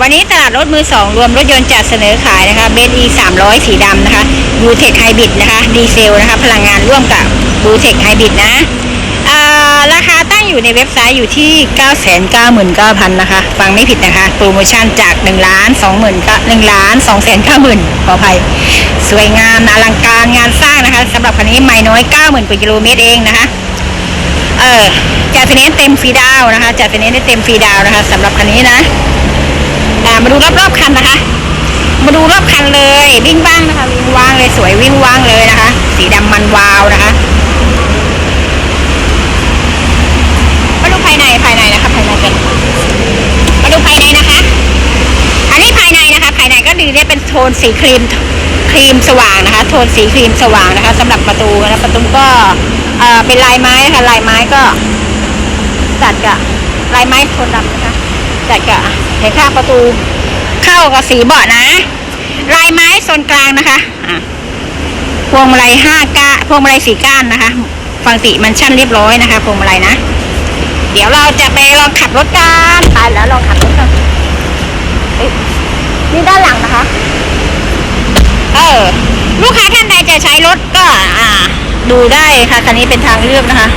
วันนี้ตลาดรถมือสองรวมรถยนต์จัดเสนอขายนะคะเบนอีสามร้อยสีดำนะคะบูเทคไฮบริดนะคะดีเซลนะคะ พลังงานร่วมกับบูเทคไฮบริดนะราคาตั้งอยู่ในเว็บไซต์อยู่ที่ 9 9 9 9 0 0 0 นะคะ ฟังไม่ผิดนะคะ โปรโมชั่นจาก1ล้าน2 0 0 0 0 1ล้าน2 9 0 0 0 ขออภัย สวยงามอลังการงานสร้างนะคะสำหรับคันนี้ไม่น้อย 90,000กว่ากิโลเมตรเองนะคะเออจัดไฟแนนซ์เต็มฟรีดาวนะคะจัดไฟแนนซ์ได้เต็มฟรีดาวนะคะสำหรับคันนี้นะ อ่ามาดูรอบๆคันนะคะ มาดูรอบคันเลย วิ่งว่างนะคะ วิ่งว่างเลยสวยวิ่งว่างเลยนะคะ สีดำมันวาวนะคะมาดูภายในภายในนะคะภายในกันมาดูภายในนะคะ อันนี้ภายในนะคะ ภายในก็ดีเนี่ยเป็นโทนสีครีมครีมสว่างนะคะ โทนสีครีมสว่างนะคะสำหรับประตูนะประตูก็เอ่อเป็นลายไม้นะคะลายไม้ก็จัดกับลายไม้โทนดำนะคะ จัดกับเห็นข้างประตู เข้ากับสีเบาะนะ ลายไม้โซนกลางนะคะอะพวงมาลัยห้าก้าพวงมาลัยสี่ก้านนะคะ ฟังติมันชั่นเรียบร้อยนะคะพวงมาลัยนะ เดี๋ยวเราจะไปลองขับรถกันไปแล้วลองขับรถกันนี่ด้านหลังนะคะ เออลูกค้าท่านใดจะใช้รถก็ อ่า ดูได้ค่ะคันนี้เป็นทางเลือกนะคะ